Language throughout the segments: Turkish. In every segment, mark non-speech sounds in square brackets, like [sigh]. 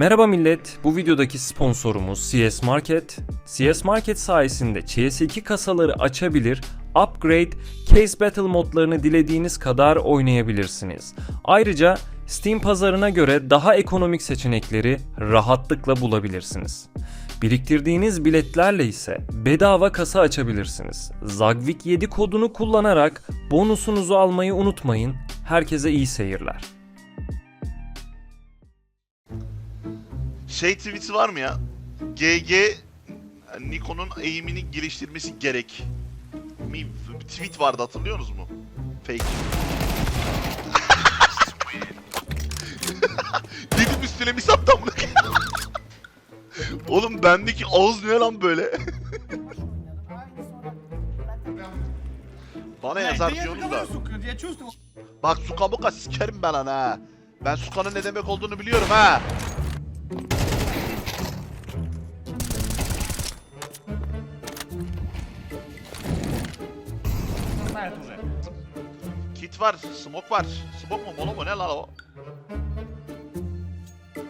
Merhaba millet, bu videodaki sponsorumuz CS Market. CS Market sayesinde CS2 kasaları açabilir, upgrade, case battle modlarını dilediğiniz kadar oynayabilirsiniz. Ayrıca Steam pazarına göre daha ekonomik seçenekleri rahatlıkla bulabilirsiniz. Biriktirdiğiniz biletlerle ise bedava kasa açabilirsiniz. Zagvik 7 kodunu kullanarak bonusunuzu almayı unutmayın. Herkese iyi seyirler. Şey tweet'i var mı ya? GG Nikon'un eğimini geliştirmesi gerek. Mi tweet vardı hatırlıyorsunuz mu? Fake. [laughs] Dedim üstüne mi sattım bunu? Oğlum bendeki ağız ne lan böyle? [laughs] Bana yazar diyorsunuz da. Bak Suka Muka sikerim ben ana. Ben Suka'nın ne demek olduğunu biliyorum ha. Kit var, smoke var. Smoke mu, mono mu ne lan o?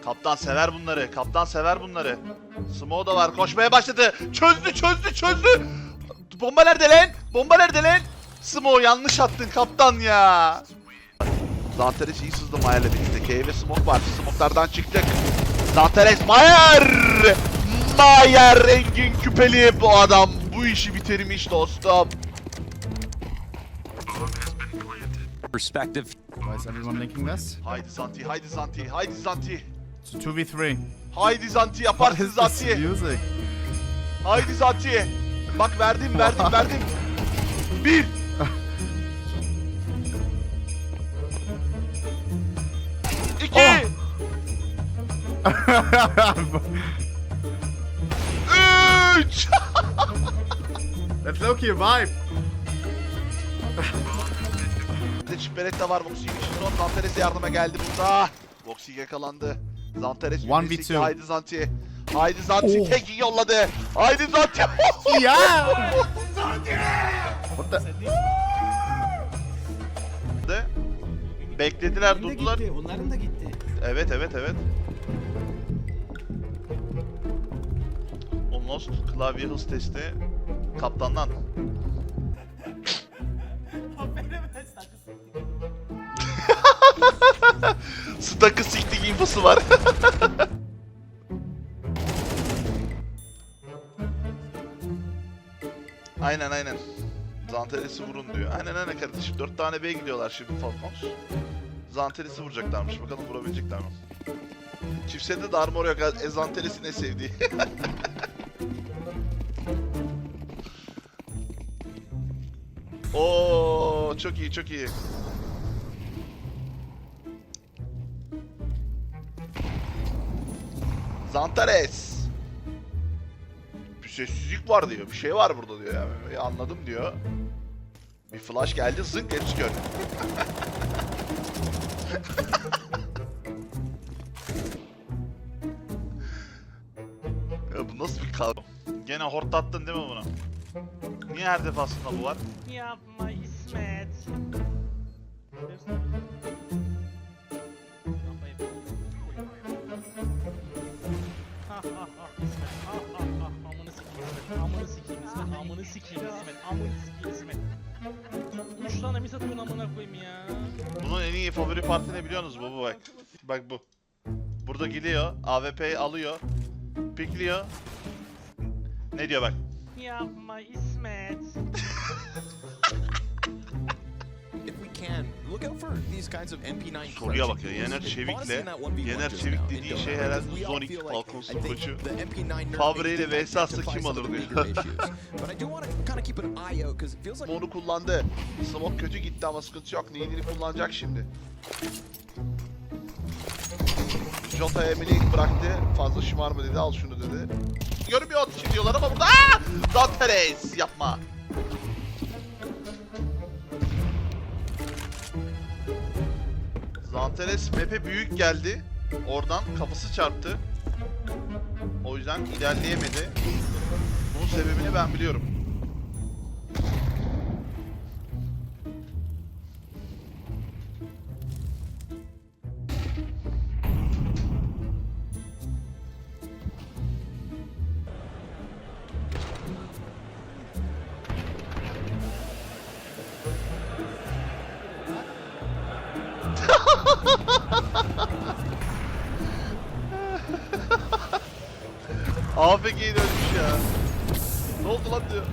Kaptan sever bunları, kaptan sever bunları. Smoke da var, koşmaya başladı. Çözdü, çözdü, çözdü. Bomba nerede lan? Bomba nerede lan? Smoke yanlış attın kaptan ya. Zanteres iyi sızdı Mayer'le birlikte. K ve Smoke var. Smoke'lardan çıktık. Zanteres Mayer! Mayer Engin Küpeli bu adam. Bu işi bitirmiş dostum. Perspective. Why is everyone linking this? Haydi Zanti, haydi Zanti, haydi Zanti. It's a 2v3. Haydi Zanti What yaparsın is this Zanti. music? Haydi Zanti. Bak verdim, verdim, verdim. Bir. İki. Oh. Üç. That's Loki a vibe. [laughs] Çift beret de var. Voxy Mission Zanteres yardıma geldi burada. Voxy yakalandı. Zanteres 1v2. birisi. Haydi Zanti. Haydi Zanti Oh. tek yolladı. Haydi Zanti. [laughs] Yeah! What the? De. Beklediler, Benim durdular. gitti, onların da gitti. Evet, evet, evet. Almost klavye hız testi kaptandan. [laughs] Stakı siktik infosu var. [laughs] aynen aynen. Zanteres'i vurun diyor. Aynen aynen kardeşim. Dört tane B gidiyorlar şimdi Falcons. Zanteres'i vuracaklarmış. Bakalım vurabilecekler mi? Çift de armor yok. E, Zanteres'i ne sevdiği. [laughs] Oo çok iyi çok iyi. Zantares. Bir sessizlik var diyor. Bir şey var burada diyor. Yani. Ya anladım diyor. Bir flash geldi zınk diye çıkıyor. [laughs] Ya bu nasıl bir kavga? Gene hortlattın değil mi bunu? Niye her defasında bu var? Yapma İsmet. Sikeyim İsmet. Amını sikeyim İsmet. Üç tane mis atıyorsun amına koyayım ya. Bunun en iyi favori parti ne biliyorsunuz mu? Bu bak. Bak bu. Burada gidiyor. AWP'yi alıyor. Pikliyor. Ne diyor bak. Yapma İsmet. Soruya bak ya, Yener. Çevik'le- Bought us in that 1v1 Yener Çevik dediği şey herhalde feel like Falcons'un I think koçu. the MP9 nerf Favre ile vs atsa kim alır diyor. Onu kullandı. Smoke kötü gitti ama sıkıntı yok. Neyini kullanacak şimdi. Jota Emily bıraktı. Fazla şımarma dedi. Al şunu dedi. Görmüyor atış diyorlar ama burada. Aaa! Zanteres yapma. Zanteres map'e büyük geldi. Oradan kafası çarptı. O yüzden ilerleyemedi. Bunun sebebini ben biliyorum. AFK'yi dönmüş ya. Ne oldu lan diyor.